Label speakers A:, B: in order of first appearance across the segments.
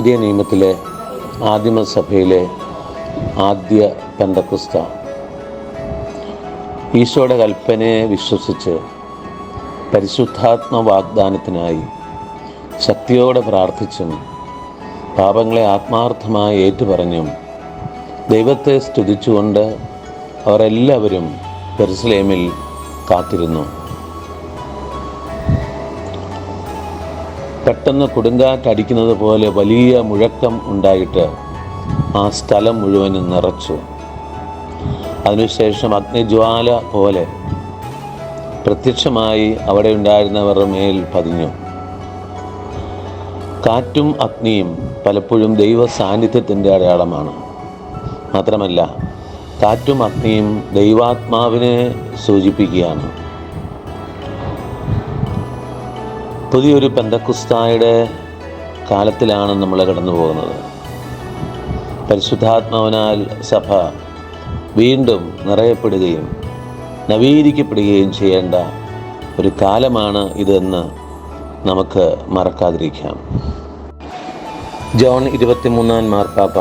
A: പുതിയ നിയമത്തിലെ ആദിമസഭയിലെ ആദ്യ പെന്തക്കുസ്ത. ഈശോയുടെ കൽപ്പനയെ വിശ്വസിച്ച് പരിശുദ്ധാത്മ വാഗ്ദാനത്തിനായി ശക്തിയോടെ പ്രാർത്ഥിച്ചും പാപങ്ങളെ ആത്മാർത്ഥമായി ഏറ്റുപറഞ്ഞും ദൈവത്തെ സ്തുതിച്ചുകൊണ്ട് അവരെല്ലാവരും പെരുസലേമിൽ കാത്തിരുന്നു. പെട്ടെന്ന് കൊടുങ്കാറ്റടിക്കുന്നത് പോലെ വലിയ മുഴക്കം ഉണ്ടായിട്ട് ആ സ്ഥലം മുഴുവനും നിറച്ചു. അതിനുശേഷം അഗ്നിജ്വാല പോലെ പ്രത്യക്ഷമായി അവിടെ ഉണ്ടായിരുന്നവരുടെ മേൽ പതിഞ്ഞു. കാറ്റും അഗ്നിയും പലപ്പോഴും ദൈവ സാന്നിധ്യത്തിന്റെ അടയാളമാണ്. മാത്രമല്ല കാറ്റും അഗ്നിയും ദൈവാത്മാവിനെ സൂചിപ്പിക്കുകയാണ്. പുതിയൊരു പെന്തക്കുസ്തായുടെ കാലത്തിലാണ് നമ്മൾ കടന്നു പോകുന്നത്. പരിശുദ്ധാത്മാവിനാൽ സഭ വീണ്ടും നിറയപ്പെടുകയും നവീകരിക്കപ്പെടുകയും ചെയ്യേണ്ട ഒരു കാലമാണ് ഇതെന്ന് നമുക്ക് മറക്കാതിരിക്കാം. ജോൺ ഇരുപത്തിമൂന്നാം മാർപ്പാപ്പ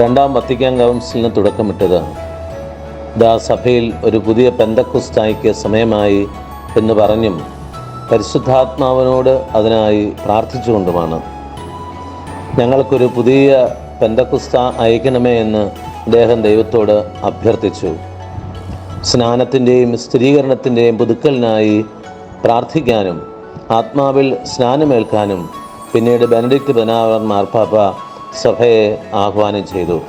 A: രണ്ടാം വത്തിക്കാൻ കൗൺസിലിന് തുടക്കമിട്ടത് ദാ സഭയിൽ ഒരു പുതിയ പെന്തക്കുസ്തായിക്ക് സമയമായി എന്ന് പറഞ്ഞും പരിശുദ്ധാത്മാവിനോട് അതിനായി പ്രാർത്ഥിച്ചുകൊണ്ടുമാണ്. ഞങ്ങൾക്കൊരു പുതിയ പെന്തക്കുസ്ത അയക്കണമേ എന്ന് അദ്ദേഹം ദൈവത്തോട് അഭ്യർത്ഥിച്ചു. സ്നാനത്തിന്റെയും സ്ഥിരീകരണത്തിന്റെയും പുതുക്കലിനായി പ്രാർത്ഥിക്കാനും ആത്മാവിൽ സ്നാനമേൽക്കാനും പിന്നീട് ബെനഡിക്ട് ബനാവർ മാർപ്പാപ്പ സഭയെ ആഹ്വാനം ചെയ്തു.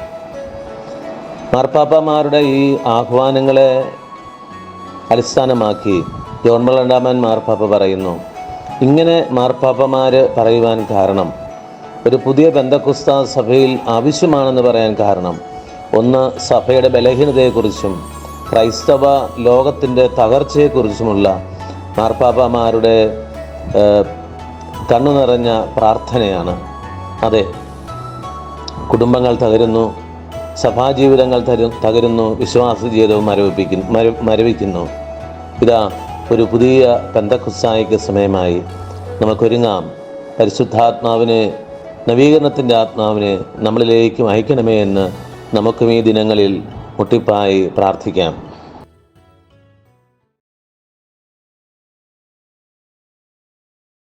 A: മാർപ്പാപ്പമാരുടെ ഈ ആഹ്വാനങ്ങളെ അടിസ്ഥാനമാക്കി ജോൺ പോൾ രണ്ടാമൻ മാർപ്പാപ്പ പറയുന്നു. ഇങ്ങനെ മാർപ്പാപ്പമാർ പറയുവാൻ കാരണം ഒരു പുതിയ ബന്ധക്കുസ്ത സഭയിൽ ആവശ്യമാണെന്ന് പറയാൻ കാരണം. ഒന്ന് സഭയുടെ ബലഹീനതയെക്കുറിച്ചും ക്രൈസ്തവ ലോകത്തിന്റെ തകർച്ചയെക്കുറിച്ചുമുള്ള മാർപ്പാപ്പമാരുടെ കണ്ണു നിറഞ്ഞ പ്രാർത്ഥനയാണ്. അതെ കുടുംബങ്ങൾ തകരുന്നു സഭാജീവിതങ്ങൾ തകരുന്നു വിശ്വാസ ജീവിതവും മരവിപ്പിക്കുന്നു മര മരവിക്കുന്നു. ഇതാ ഒരു പുതിയ പെന്തക്കുസായിക്ക് സമയമായി നമുക്കൊരുങ്ങാം. പരിശുദ്ധാത്മാവിനെ നവീകരണത്തിന്റെ ആത്മാവിനെ നമ്മളിലേക്കും അയക്കണമേ എന്ന് നമുക്കും ഈ ദിനങ്ങളിൽ മുട്ടിപ്പായി പ്രാർത്ഥിക്കാം.